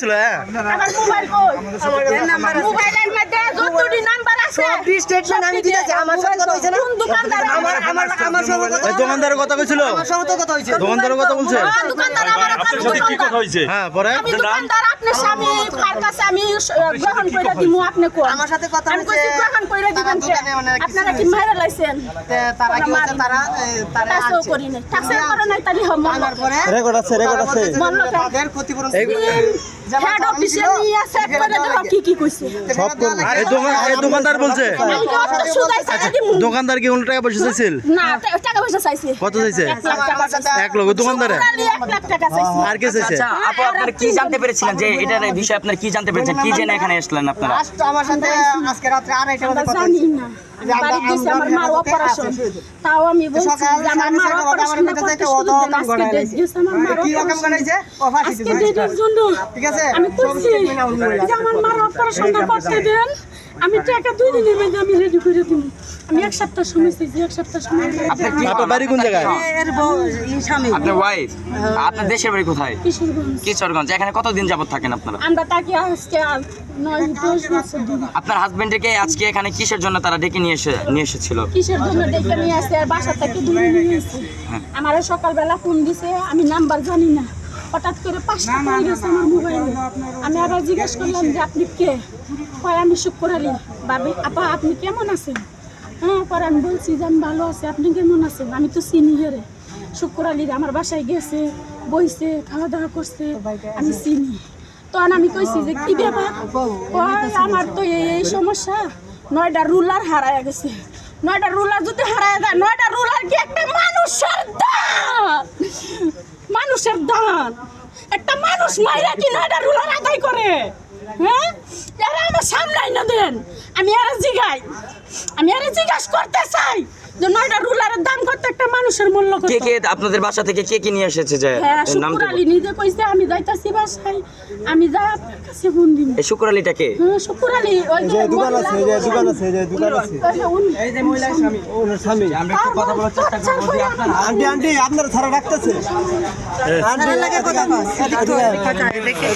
ছিল হ্যাঁ। আমার মোবাইল কই? মোবাইলের মধ্যে যতটি নাম্বার আছে সবটি statement আমি দিতেছি। আমার সাথে কথা হয়েছে না? কোন দোকানদার আমার আমার আমার সঙ্গে কথা ওই দোকানদারের কথা কইছিল আমার সঙ্গে কথা হয়েছে। দোকানদারের কথা বলছে? দোকানদার আমার আপনার সাথে কি কথা হয়েছে? হ্যাঁ পরে? আমি দোকানদার আপনার স্বামী কার কাছে আমি গ্রহণ করে দিমু আপনি কোন? আমার সাথে কথা আমি কইছি গ্রহণ করে দিবেন কে? দোকানে কিছু আপনারা কি মাইরা লাইছেন? তারা কি হচ্ছে তারা তারা টাকাও করি নাই। টাকাও করে নাই তাহলে হম রেকর্ড আছে রেকর্ড আছে। বলতেছে যে বলল কেন? তাদের ক্ষতিপূরণ হেড অফিসে নিয়ে চেক করে দেখো কি কি কইছে। সব করব এই দোকান এই দোকানদার বলছে। দোকানদার কি উল্টো টাকা পয়সা চাইছিল? না টাকা পয়সা চাইছে। কত চাইছে? এক দোকানদারে এক লাখ টাকা চাইছে। আর কে চাইছে? আচ্ছা আপু আপনারা কি জানতে পেরেছিলেন যে এটার বিষয়ে আপনারা কি জানতে পেরেছেন? কি জেনে এখানে আসলেন আপনারা? আমার সাথে আজকে রাত্রে আড়াইটা বাজে কথা জানি হয়েছে। না যে আমরা- বাড়িতে গেছি আমার মার অপারেশন আছে, শুয়ে দিই। তাও আমি বলছি যে আমার মার ছয়টা বাজে আমার অপারেশন করতে শুধু দেন আজকে ডেট দিয়েছে আমার মার অপারেশন করাইছে? ও ফাঁসি আজকে ডেটের জন্য আমি সব কইছি statement আমি বললাম। যে আমার মার অপারেশনটা করতে দেন আমি টাকা দুই দিনের মধ্যে আমি রেডি করে দিব আমি এক সপ্তাহ সময় চাইছি এক সপ্তাহ সময় আপনার বাড়ি কোন জায়গায়? স্বামী। আপনার ওয়াইফ আপনার দেশের বাড়ি কোথায়? কিশোরগঞ্জ। কিশোরগঞ্জ। এখানে কতদিন যাবত থাকেন আপনারা? আমরা তাকে আজকে নয় দশ বছর আপনার হাজবেন্ডকে আজকে এখানে কিসের জন্য তারা ডেকে নিয়ে এসে নিয়ে এসেছিল? কিসের জন্য ডেকে নিয়ে আর বাসা থেকে দূরে নিয়ে আসছে আমার সকালবেলা ফোন দিছে আমি নাম্বার জানি না। হঠাৎ করে পাঁচটা পড়ে গেছে আমার মোবাইলে আমি আবার জিজ্ঞেস করলাম যে আপনি কে? কয় আমি শুক্র আলী বাবি আপা আপনি কেমন আছেন? হ্যাঁ পরে আমি বলছি যে আমি ভালো আছি। আপনি কেমন আছেন? আমি তো চিনি হেরে। শুক্র আলীর আমার বাসায় গেছে, বইছে খাওয়া দাওয়া করছে, আমি চিনি। তখন আমি কইছি যে, কি ব্যাপার? আমার তো এই এই সমস্যা। নয়টা রুলার হারায় গেছে। নয়টা রুলার যদি হারায় যায়, নয়টা রুলার কি একটা মানুষের দান মানুষের দান একটা মানুষ মাইরা কি নয়টা রুলার আদায় করে? হ্যাঁ? এরা আমার সামলাই না দেন। আমি আরে জিগাই। আমি আরে জিজ্ঞাসা করতে চাই যে নয়টা রুলারের দাম কত? একটা মানুষের মূল্য কত? কে কে আপনাদের বাসা থেকে কে কে নিয়ে এসেছে যে হ্যাঁ নাম শুক্র আলী নিজে কইছে আমি যাইতাছি বাসায়। আমি যা আপনার কাছে ফোন দিব। এই শুক্র আলীটাকে হ্যাঁ শুক্র আলী ওই যে দোকান আছে এই যে দোকান আছে এই যে দোকান আছে। এই যে মহিলার স্বামী। ওনার স্বামী। আমরা একটু কথা বলার চেষ্টা করব যে আপনার আন্টি আন্টি আপনার ছাড়া রাখতেছে আন্টি লাগে কথা হয়, দেখি।